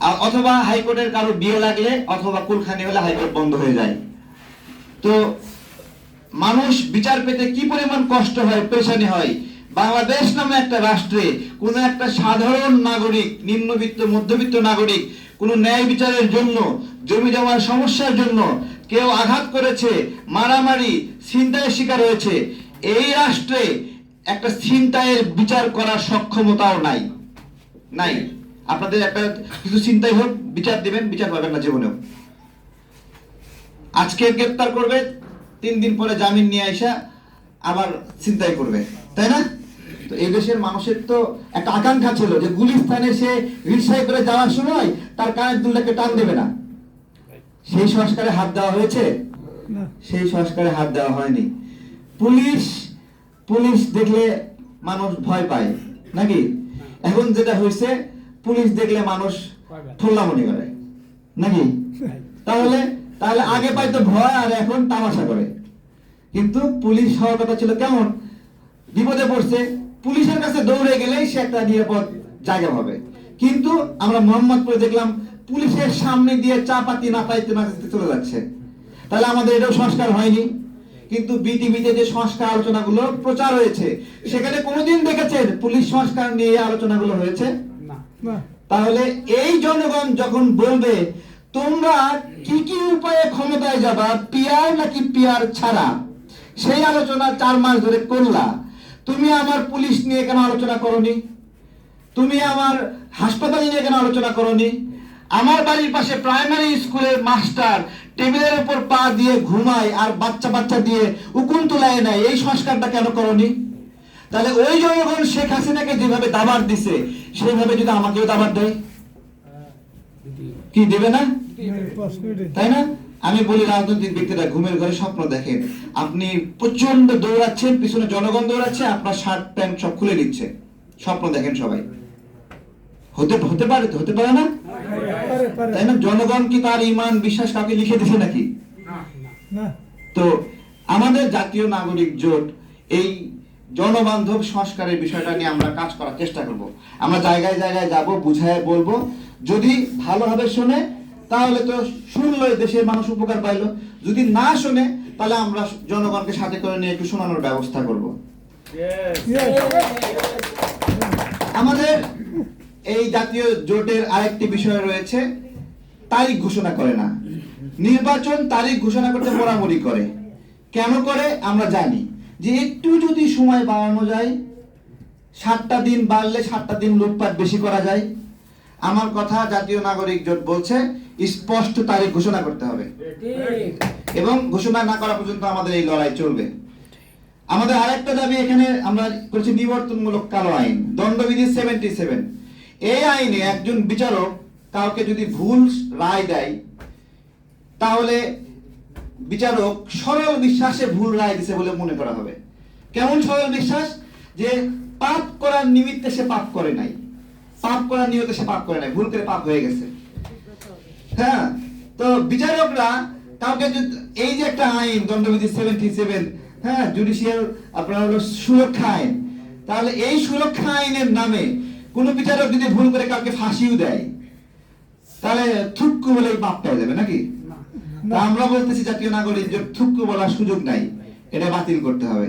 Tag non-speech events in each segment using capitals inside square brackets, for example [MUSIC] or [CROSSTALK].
আ- অথবা হাইকোর্টের কারও বিয়ে লাগলে অথবা কুলখানি হলে হাইকোর্ট বন্ধ হয়ে যায়। তো মানুষ বিচার পেতে কি পরিমাণ কষ্ট হয় পেশানি হয়? বাংলাদেশ নামে একটা রাষ্ট্রে কোন একটা সাধারণ নাগরিক, নিম্নবিত্ত, মধ্যবিত্ত নাগরিক কোন ন্যায় বিচারের জন্য, জমি জমার সমস্যার জন্য কেউ আঘাত করেছে, মারামারি, ছিনতাইয়ের শিকার হয়েছে। এই রাষ্ট্রে একটা ছিনতাইয়ের বিচার করার সক্ষমতাও নাই। নাই। আপনাদের একটা কিছু চিন্তাই হোক বিচার দিবেন বিচার পাবেন না জীবনেও। আজকে গ্রেপ্তার করবে তিন দিন পরে জামিন নিয়ে আইসা আবার চিন্তাই করবে। তাই না? তো এই দেশের মানুষের তো একটা আকাঙ্ক্ষা ছিল যে গুলিস্তানে সে রিক্সায় করে যাওয়ার সময় তার কানের দুলটাকে টান দেবে না। সেই সংস্কারে হাত দেওয়া হয়েছে? সেই সংস্কারে হাত দেওয়া হয়নি। পুলিশ পুলিশ দেখলে মানুষ ভয় পায়। নাকি? এখন যেটা হয়েছে পুলিশ দেখলে মানুষ ঠোল্লা মনে করে। নাকি? [LAUGHS] তাহলে তাহলে আগে পাইতো ভয় আর এখন তামাশা করে। কিন্তু পুলিশ হওয়ার কথা ছিল কেমন? বিপদে পড়ছে পুলিশের কাছে দৌড়ে গেলেই সে একটা নিরাপদ জায়গা হবে কিন্তু আমরা মোহাম্মদপুরে দেখলাম পুলিশের সামনে দিয়ে চা পাতি না পাইতে না চলে যাচ্ছে। তাহলে আমাদের এটাও সংস্কার হয়নি। কিন্তু বিটিভিতে যে সংস্কার আলোচনাগুলো প্রচার হয়েছে সেখানে কোনোদিন দেখেছেন পুলিশ সংস্কার নিয়ে আলোচনাগুলো হয়েছে? তাহলে এই জনগণ যখন বলবে তোমরা কি কি উপায়ে ক্ষমতায় যাবা পিয়ার নাকি পিয়ার ছাড়া? সেই আলোচনা চার মাস ধরে করলা। তুমি আমার পুলিশ নিয়ে কেন আলোচনা করনি? তুমি আমার হাসপাতাল নিয়ে কেন আলোচনা করনি? আমার বাড়ির পাশে প্রাইমারি স্কুলের মাস্টার টেবিলের উপর পা দিয়ে ঘুমায় আর বাচ্চা বাচ্চা দিয়ে উকুন তুলায় নেয় এই সংস্কারটা কেন করনি? তাহলে ওই জনগণ শেখ হাসিনাকে যেভাবে দাবার দিছে সেইভাবে যদি আমাকেও দাবার দেয়? কি দেবে না? তাই না? আমি বলি রাজনৈতিক ব্যক্তিরা ঘুমের ঘরে স্বপ্ন দেখেন। আপনি প্রচণ্ড দৌড়াচ্ছেন পিছনে জনগণ দৌড়াচ্ছে আপনার শার্ট প্যান্ট সব খুলে নিচ্ছে স্বপ্ন দেখেন সবাই। হতে হতে পারে তো হতে পারে না? তাই না? জনগণ কি তার ইমান বিশ্বাস কাউকে লিখে দিছে নাকি? তো আমাদের জাতীয় নাগরিক জোট এই জনবান্ধব সংস্কারের বিষয়টা নিয়ে আমরা কাজ করার চেষ্টা করব। আমরা জায়গায় জায়গায় যাব, বুঝায় বলব। যদি ভালোভাবে শোনে, তাহলে তো শুনলো দেশের মানুষ উপকার পাইলো। যদি না শোনে, তাহলে আমরা জনগণকে সাথে করে নিয়ে একটু শোনানোর ব্যবস্থা করব। আমাদের এই জাতীয় জোটের আরেকটি বিষয় রয়েছে, তারিখ ঘোষণা করে না। নির্বাচন তারিখ ঘোষণা করতে মোড়ামুড়ি করে। কেন করে? আমরা জানি। যে একটু যদি সময় বাড়ানো যায়, সাতটা দিন বাড়লে সাতটা দিন লুটপাট বেশি করা যায়। আমার কথা জাতীয় নাগরিক জোট বলছে, স্পষ্ট তারিখ ঘোষণা করতে হবে। এবং ঘোষণা না করা পর্যন্ত আমাদের এই লড়াই চলবে। আমাদের আরেকটা দাবি এখানে আমরা করেছি নিবর্তনমূলক কালো আইন, দণ্ডবিধি সেভেন্টি সেভেন এই আইনে একজন বিচারক কাউকে যদি ভুল রায় দেয়, তাহলে বিচারক সরল বিশ্বাসে ভুল রায় দিছে বলে মনে করা হবে। কেমন সরল বিশ্বাস? যে পাপ করার নিমিত্তে সে পাপ করে নাই। পাপ করার নিয়তে সে পাপ করে নাই। ভুল করে পাপ হয়ে গেছে। হ্যাঁ? তো বিচারকরা কাউকে এই যে একটা আইন, দণ্ডবিধি সেভেন্টি সেভেন হ্যাঁ জুডিশিয়াল আপনার হলো সুরক্ষা আইন, তাহলে এই সুরক্ষা আইনের নামে কোন বিচারক যদি ভুল করে কাউকে ফাঁসিও দেয়, তাহলে থুক্কু বলে পাপ পেয়ে যাবে নাকি? আমরা বলতেছি জাতীয় নাগরিক যে থুক্কু বলার সুযোগ নাই। এটা বাতিল করতে হবে।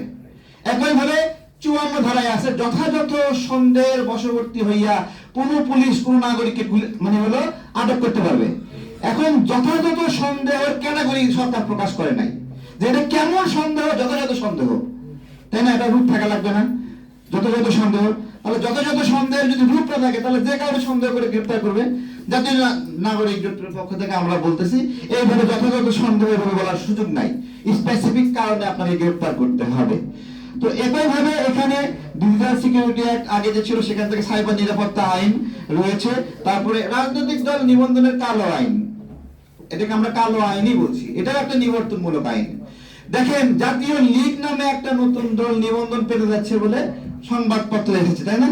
একই ভাবে চুয়ান্ন ধারায় আছে, যথাযথ সন্দেহের বশবর্তী হইয়া কোন পুলিশ, কোন নাগরিককে মানে হলো আটক করতে পারবে। এখন যথাযথ সন্দেহের ক্যাটাগরি সরকার প্রকাশ করে নাই। যে এটা কেমন সন্দেহ, যথাযথ সন্দেহ। তাই না? এটা রূপ থাকা লাগবে না। যথাযথ সন্দেহ। তাহলে যথাযথ সন্দেহের যদি রূপ না থাকে, তাহলে যে কাউকে সন্দেহ করে গ্রেপ্তার করবে, জাতীয় নাগরিক জোটের পক্ষ থেকে আমরা বলতেছি, এইভাবে যথাযথ সন্দেহ এভাবে বলার সুযোগ নাই। স্পেসিফিক কারণে আপনাকে গ্রেপ্তার করতে হবে। তো একই ভাবে এখানে ডিজিটাল সিকিউরিটি অ্যাক্ট আগে যে ছিল, সেখান থেকে সাইবার নিরাপত্তা আইন রয়েছে। তারপরে রাজনৈতিক দল নিবন্ধনের কালো আইন। এটাকে আমরা কালো আইনই বলছি। এটাও একটা নিবর্তনমূলক আইন। দেখেন, জাতীয় লীগ নামে একটা নতুন দল নিবন্ধন পেতে যাচ্ছে বলে সংবাদপত্র এসেছে, তাই না?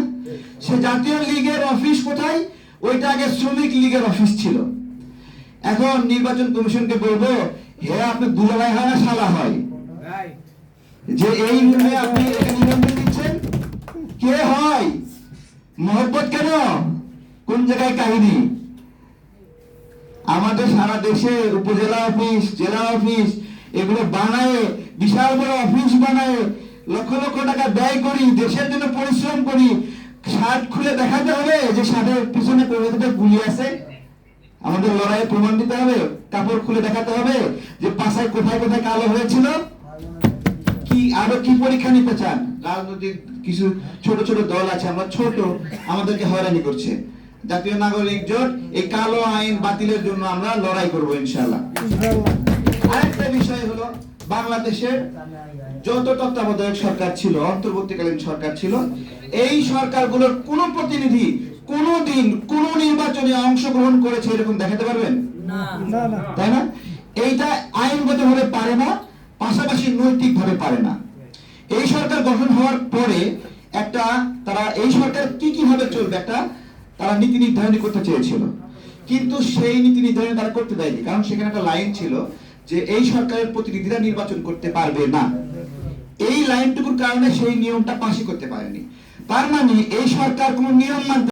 সে জাতীয় লীগের অফিস কোথায়? ওইটা আগে শ্রমিক লীগের অফিস ছিল। এখন নির্বাচন কমিশনকে বলব, হে আপনি দুলাভাই হয় শালা হয়। যে এই রুমে আপনি নিবন্ধন দিচ্ছেন, কে হয়? মহব্বত কেন? কোন জায়গায় কাহিনী? আমাদের সারা দেশে উপজেলা অফিস জেলা অফিস এগুলো বানায়, বিশাল বড় অফিস বানায় লক্ষ লক্ষ টাকা ব্যয় করি, দেশের জন্য পরিশ্রম করি। শার্ট খুলে দেখাতে হবে যে শার্টের পিছনে গুলি আছে। আমাদের লড়াইয়ে প্রমাণ দিতে হবে, কাপড় খুলে দেখাতে হবে যে পাশায় কোথায় কোথায় কালো হয়েছিল। কি, আরও কি পরীক্ষা নিতে চান? রাজনৈতিক কিছু ছোট ছোট দল আছে, আমরা ছোট, আমাদেরকে হয়রানি করছে। জাতীয় নাগরিক জোট, এই কালো আইন বাতিলের জন্য আমরা লড়াই করব ইনশাআল্লাহ। আরেকটা বিষয় হলো বাংলাদেশের যত তত্ত্বাবধায়ক সরকার ছিল অন্তর্বর্তীকালীন সরকার ছিল এই সরকারগুলোর কোন প্রতিনিধি কোনো দিন কোন নির্বাচনে অংশগ্রহণ করেছে এরকম দেখাতে পারবেন? না। না তাই না? এইটা আইনগত ভাবে পারে না পাশাপাশি নৈতিক ভাবে পারে না। এই সরকার গঠন হওয়ার পরে একটা তারা এই সরকার কি কি ভাবে চলবে একটা তারা নীতি নির্ধারণ করতে চেয়েছিল। কিন্তু সেই নীতি নির্ধারণ তারা করতে দেয়নি কারণ সেখানে একটা লাইন ছিল যে এই সরকারের প্রতিনিধিরা নির্বাচন করতে পারবে না। এই লাইনটুকুর কারণে সেই নিয়মটা পাশে করতে পারেনি। তার মানে এই সরকার কোনো নিয়ম মানতে